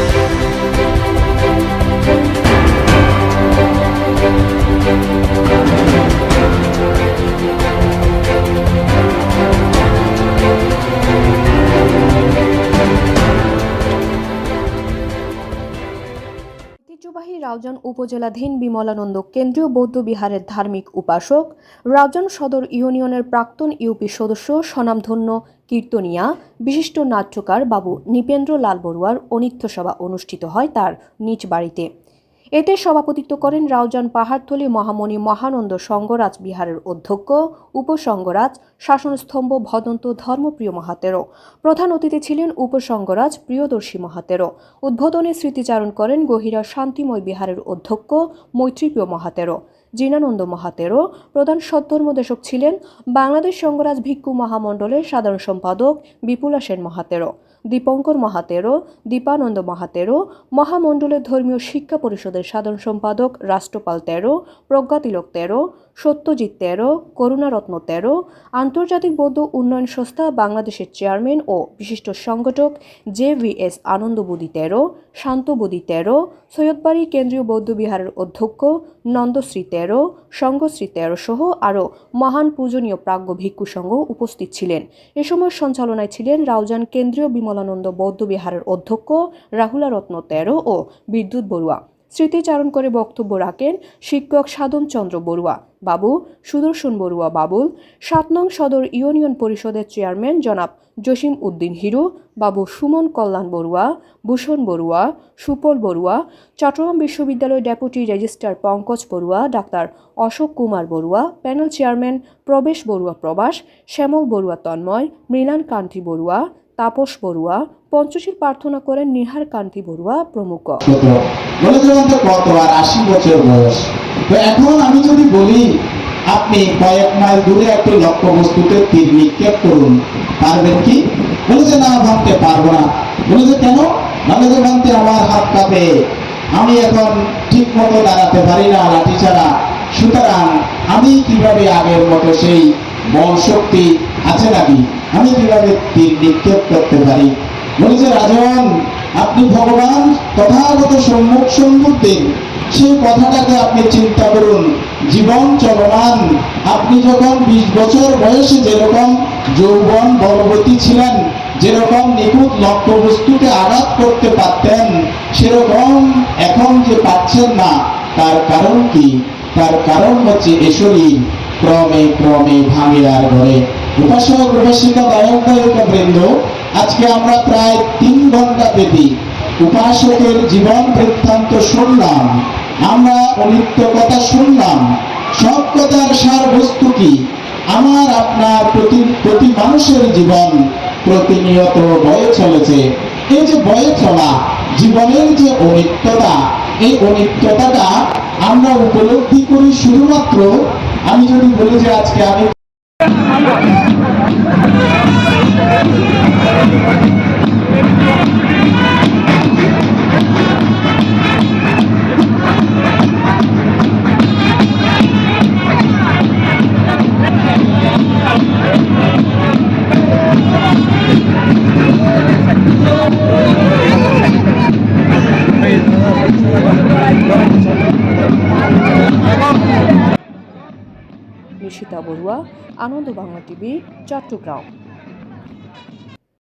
Thank you. Raozan উপজেলাধীন Bimalananda কেন্দ্রীয় বৌদ্ধ বিহারের ধার্মিক উপাসক, রাউজান সদর ইউনিয়নের প্রাক্তন ইউপি সদস্য স্বনামধন্য কীর্তনিয়া, বিশিষ্ট নাট্যকার বাবু নিপেন্দ্র লাল বড়ুয়ার অনিত্য সভা অনুষ্ঠিত হয় তার নিজ বাড়িতে। এতে সভাপতিত্ব করেন রাউজান পাহাড়তলী মহামণি মহানন্দ সঙ্গরাজ বিহারের অধ্যক্ষ, উপসঙ্গরাজ, শাসনস্তম্ভ ভদন্ত ধর্মপ্রিয় মহাতেরো প্রধান অতিথি ছিলেন উপসঙ্গরাজ প্রিয়দর্শী মহাতেরো উদ্বোধনে স্মৃতিচারণ করেন গহিরা শান্তিময় বিহারের অধ্যক্ষ, মৈত্রীপ্রিয় মহাতেরো জিনানন্দ মহাতেরো প্রধান সদ্ধর্মদেশক ছিলেন বাংলাদেশ সঙ্গরাজ ভিক্ষু মহামণ্ডলের সাধারণ সম্পাদক বিপুলা সেন মহাতেরো দীপঙ্কর মহাতেরো দীপানন্দ মহাতেরো মহামণ্ডলের ধর্মীয় শিক্ষা পরিষদের সাধারণ সম্পাদক রাষ্ট্রপাল তেরো, প্রজ্ঞাতিলক তেরো, সত্যজিৎ তেরো, করুণারত্ন তেরো, আন্তর্জাতিক বৌদ্ধ উন্নয়ন সংস্থা বাংলাদেশের চেয়ারম্যান ও বিশিষ্ট সংগঠক জে ভি এস আনন্দবুদি তেরো, শান্তবুদি তেরো, সৈয়দবাড়ি কেন্দ্রীয় বৌদ্ধ বিহারের অধ্যক্ষ নন্দশ্রী তেরো, সঙ্গশ্রী তেরো সহ আরও মহান পূজনীয় প্রাজ্ঞ ভিক্ষু সংঘ উপস্থিত ছিলেন। এ সময় সঞ্চালনায় ছিলেন রাউজান কেন্দ্রীয় বিমলানন্দ বৌদ্ধ বিহারের অধ্যক্ষ, রাহুলা রত্ন তেরো ও বিদ্যুৎ বড়ুয়া। স্মৃতিচারণ করে বক্তব্য রাখেন শিক্ষক সাধন চন্দ্র বড়ুয়া। বাবু, সুদর্শন বড়ুয়া বাবুল। সাত নং সদর ইউনিয়ন পরিষদের চেয়ারম্যান জনাব জসিম উদ্দিন হিরু। বাবু সুমন কল্যাণ বড়ুয়া, ভূষণ বড়ুয়া, সুপল বড়ুয়া, চট্টগ্রাম বিশ্ববিদ্যালয় deputy registrar Pankaj Barua, doctor Ashok Kumar Barua, panel chairman Prabesh Barua প্রবাস, শ্যামল বড়ুয়া তন্ময়, মৃণাল কান্তি বড়ুয়া তাপস বড়ুয়া, পঞ্চশীল প্রার্থনা করেন নিহার কান্তি বড়ুয়া প্রমুখ। বলে যেমন তো কত আশি বছর বয়স। তো এখন আমি যদি বলি, আপনি কয়েক মাইল দূরে একটি লক্ষ্য বস্তুতে তীর নিক্ষেপ করুন, পারবেন কি? বলে যে না ভাবতে পারব না। বলে যে কেন? বলে যে আমার হাত কাঁপে। আমি এখন ঠিক মতো দাঁড়াতে পারি না, লাঠি ছাড়া। সুতরাং আমি কীভাবে আগের মতো সেই বল শক্তি আছে নাকি? আমি কীভাবে তীর নিক্ষেপ করতে পারি। বলেছে রাজন আপনি ভগবান, তথাগত সম্মুখ সম্মুখের সেই কথাটাকে আপনি চিন্তা করুন। জীবন চলমান। আপনি যখন বিশ বছর বয়সে যেরকম যৌবন বলবতী ছিলেন, যেরকম নিখুঁত লক্ষ্য বস্তুকে আঘাত করতে পারতেন, সেরকম এখন যে পাচ্ছেন না, তার কারণ কি? তার কারণ হচ্ছে এ শরীর ক্রমে ক্রমে ভাঙিয়ার ঘরে উপাসক আজকে আমরা প্রায় তিন ঘণ্টা ব্যাপী উপাসকের জীবন বৃত্তান্ত শুনলাম। আমরা অনিত্য কথা শুনলাম। সব কথার সার বস্তু কি? আমার, আপনার প্রতি প্রতি মানুষের জীবন প্রতিনিয়ত বয়ে চলেছে। এই যে বয়ে চলা, জীবনের যে অনিত্যতা, এই অনিত্যতাটা আমরা উপলব্ধি করি শুধুমাত্র, আমি যদি বলি যে আজকে আমি নিশিতা বড়ুয়া আনন্দ বাংলা টিভি চট্টগ্রাম।